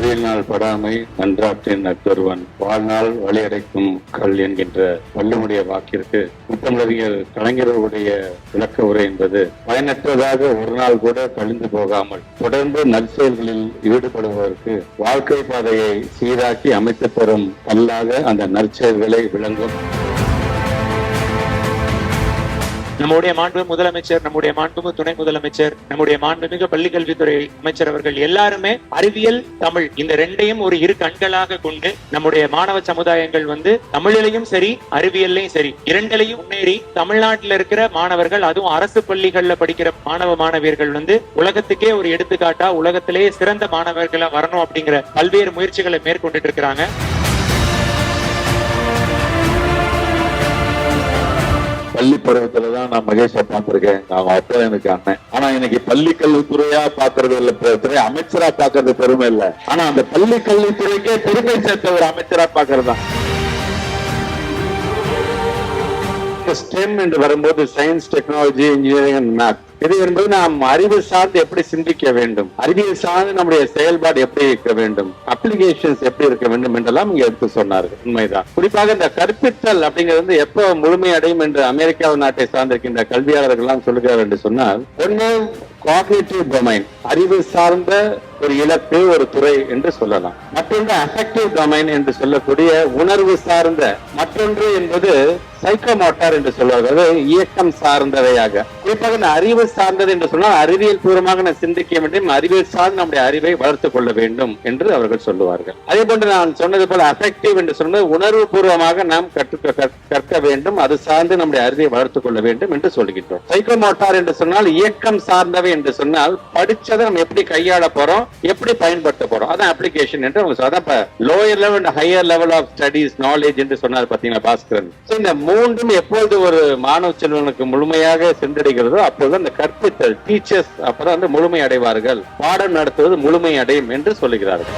வீழ்நாள் படாமை நன்றாற்றின் நட்பருவன் வாழ்நாள் வழியடைக்கும் கல் என்கின்ற வள்ளுமுடைய வாக்கிற்கு முத்தமிழறிஞர் கலைஞர்களுடைய விளக்க உரை என்பது பயனற்றதாக ஒரு நாள் கூட கழிந்து போகாமல் தொடர்ந்து நற்செயல்களில் ஈடுபடுவதற்கு வாழ்க்கை பாதையை சீராக்கி அமைத்து தரும் கல்லாக அந்த நற்செயல்களை விளங்கும். நம்முடைய மாண்பு முதலமைச்சர் நம்முடைய மாண்புமிகு துணை முதலமைச்சர் நம்முடைய மாண்புமிகு பள்ளிக்கல்வித்துறை அமைச்சர் அவர்கள் எல்லாருமே அறிவியல் தமிழ் இந்த ரெண்டையும் ஒரு இரு கண்களாக கொண்டு நம்முடைய மாணவ சமுதாயங்கள் வந்து தமிழிலையும் சரி அறிவியல்லையும் சரி இரண்டிலையும் முன்னேறி தமிழ்நாட்டில் இருக்கிற மாணவர்கள் அதுவும் அரசு பள்ளிகள்ல படிக்கிற மாணவ மாணவியர்கள் வந்து உலகத்துக்கே ஒரு எடுத்துக்காட்டா உலகத்திலேயே சிறந்த மாணவர்களா வரணும் அப்படிங்கிற பல்வேறு முயற்சிகளை மேற்கொண்டுட்டு இருக்கிறாங்க. பள்ளி பருவத்துல தான் நான் மகேஷை பார்த்திருக்கேன். அவங்க அப்பா எனக்கு அண்ணன். ஆனா இன்னைக்கு பள்ளி கல்வித்துறையா பாக்குறது இல்ல துறை அமைச்சரா பாக்குறது பெருமை இல்ல. ஆனா அந்த பள்ளி கல்வித்துறைக்கே பெருமை சேர்த்த ஒரு அமைச்சரா பாக்குறது தான் ஸ்டெம் என்று வரும்போது science technology engineering and math இது என்பது நாம் அறிவு சார்ந்து எப்படி சிந்திக்க வேண்டும்? அறிவியல் சார்ந்து நம்முடைய செயல்பாடு எப்படி இருக்க வேண்டும்? அப்ளிகேஷன்ஸ் எப்படி இருக்க வேண்டும் என்றெல்லாம் இங்க எடுத்து சொன்னார்கள். உண்மைதான். குறிப்பாக இந்த கற்பித்தல் அப்படிங்கிறது வந்து எப்போ முழுமையடையும் என்று அமெரிக்கா நாட்டை சார்ந்திருக்கின்ற கல்வியாளர்கள் எல்லாம் சொல்லுகிறார் என்று சொன்னால் ஒன்று காக்னிட்டிவ் டொமைன் அறிவு சார்ந்த ஒரு இலக்கு ஒரு துறை என்று சொல்லலாம். மற்றொன்று அஃபெக்டிவ் டொமைன் என்று சொல்லக்கூடிய உணர்வு சார்ந்த மற்றொன்று என்பது சைக்கோமோட்டார் என்று சொல்வார்கள். இயக்கம் சார்ந்தவையாக. குறிப்பாக இந்த அறிவு சார்ந்தது என்று சொன்னால் அறிவியல் பூர்வமாக நான் சிந்திக்க வேண்டும். அறிவியல் சார்ந்து நம்முடைய அறிவை வளர்த்துக் கொள்ள வேண்டும் என்று அவர்கள் சொல்லுவார்கள். அதே போன்று நான் சொன்னது போல அஃபெக்டிவ் என்று சொன்னது உணர்வு பூர்வமாக நாம் கற்று கற்க வேண்டும். அது சார்ந்து நம்முடைய அறிவை வளர்த்துக் கொள்ள வேண்டும் என்று சொல்கின்றோம். சைக்கோமோட்டார் என்று சொன்னால் இயக்கம் சார்ந்தவை என்று சொன்னால் படிச்சதை நம்ம எப்படி கையாள போறோம்? எப்படி பயன்படுத்த போறோம் அதான் அப்ளிகேஷன் என்று உங்களுக்கு சொல்றாங்க. அதான் lower level higher level of studies knowledge என்று சொன்னார் பாத்தீங்கன்னா பாஸ்கரன்? இந்த மூன்றும் எப்பொழுது ஒரு மாணவ செல்வனுக்கு முழுமையாக சென்றடைகிறதோ அப்போது அந்த கற்பித்தல் டீச்சர்ஸ் அப்பதான் வந்து முழுமை அடைவார்கள். பாடம் நடத்துவது முழுமை அடையும் என்று சொல்லுகிறார்கள்.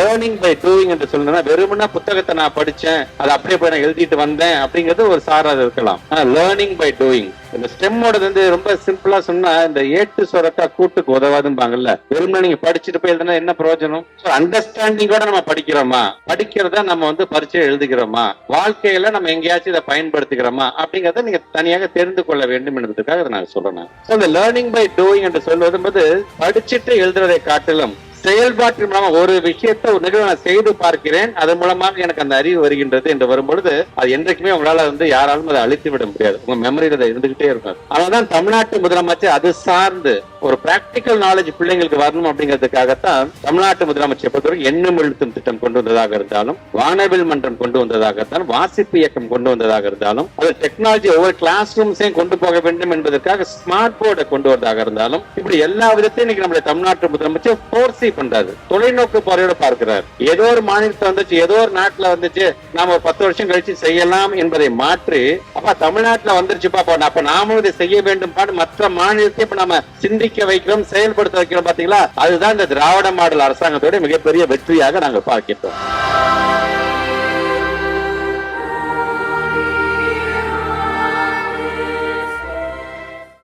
லேர்னிங் பை டூயிங் என்று சொல்லணும்னா வெறுமனா புத்தகத்தை நான் படிச்சேன் அதை அப்படியே போய் நான் எழுதிட்டு வந்தேன் அப்படிங்கிறது ஒரு சாராது இருக்கலாம். லேர்னிங் பை டூயிங் இந்த ஸ்டெம்மோட வந்து ரொம்ப சிம்பிளா சொன்னா இந்த ஏட்டு சொரக்கா கூட்டுக்கு உதவாதும்பாங்கல்ல. வெறுமனா நீங்க படிச்சுட்டு போய் எழுதுனா என்ன பிரயோஜனம்? அண்டர்ஸ்டாண்டிங்கோட நம்ம படிக்கிறோமா? படிக்கிறத நம்ம வந்து பரிச்சை எழுதுகிறோமா? வாழ்க்கையில நம்ம எங்கேயாச்சும் இதை பயன்படுத்திக்கிறோமா? அப்படிங்கறத நீங்க தனியாக தெரிந்து கொள்ள வேண்டும் என்பதற்காக நான் சொல்றேன். இந்த லேர்னிங் பை டூயிங் என்று சொல்வது படிச்சுட்டு எழுதுறதை காட்டிலும் செயல்பாட்டின் மூலமா ஒரு விஷயத்தை ஒரு நிறுவனம் நான் செய்து பார்க்கிறேன். அதன் மூலமாக எனக்கு அந்த அறிவு வருகின்றது என்று வரும்பொழுது அது என்றைக்குமே உங்களால வந்து யாராலும் அதை அழித்து விட முடியாது. உங்க மெமரியில அது இருந்துகிட்டே இருக்கும். அதனால்தான் தமிழ்நாட்டு முதலமைச்சர் அது சார்ந்து ஒரு பிராக்டிக்கல் நாலேஜ் பிள்ளைங்களுக்கு வரணும் அப்படிங்கிறதுக்காகத்தான் தமிழ்நாட்டு முதலமைச்சர் பொறுத்தவரை எண்ணம் எழுத்தும் திட்டம் கொண்டு வந்ததாக இருந்தாலும் வானவில் மன்றம் கொண்டு வந்ததாகத்தான் வாசிப்பு இயக்கம் கொண்டு வந்ததாக இருந்தாலும் அது டெக்னாலஜி ஒவ்வொரு கிளாஸ் ரூம்ஸையும் கொண்டு போக வேண்டும் என்பதற்காக ஸ்மார்ட் போர்டை கொண்டு வந்ததாக இருந்தாலும் இப்படி எல்லா விதத்தையும் இன்னைக்கு நம்முடைய தமிழ்நாட்டு முதலமைச்சர் போர்சி பண்றாரு. தொலைநோக்கு பார்வையோட பார்க்கிறார். ஏதோ ஒரு மாநிலத்தை வந்துச்சு ஏதோ ஒரு நாட்டுல வந்துச்சு நாம ஒரு பத்து வருஷம் கழிச்சு செய்யலாம் என்பதை மாற்றி அப்ப தமிழ்நாட்டுல வந்துருச்சுப்பா அப்ப அப்ப நாமும் இதை செய்ய வேண்டும் மற்ற மாநிலத்தை இப்ப நாம சிந்திக்க வைக்கிறோம் செயல்படுத்த வைக்கிறோம் பாத்தீங்களா? அதுதான் இந்த திராவிட மாடல் அரசாங்கத்தோட மிகப்பெரிய வெற்றியாக நாங்கள் பார்க்கிறோம்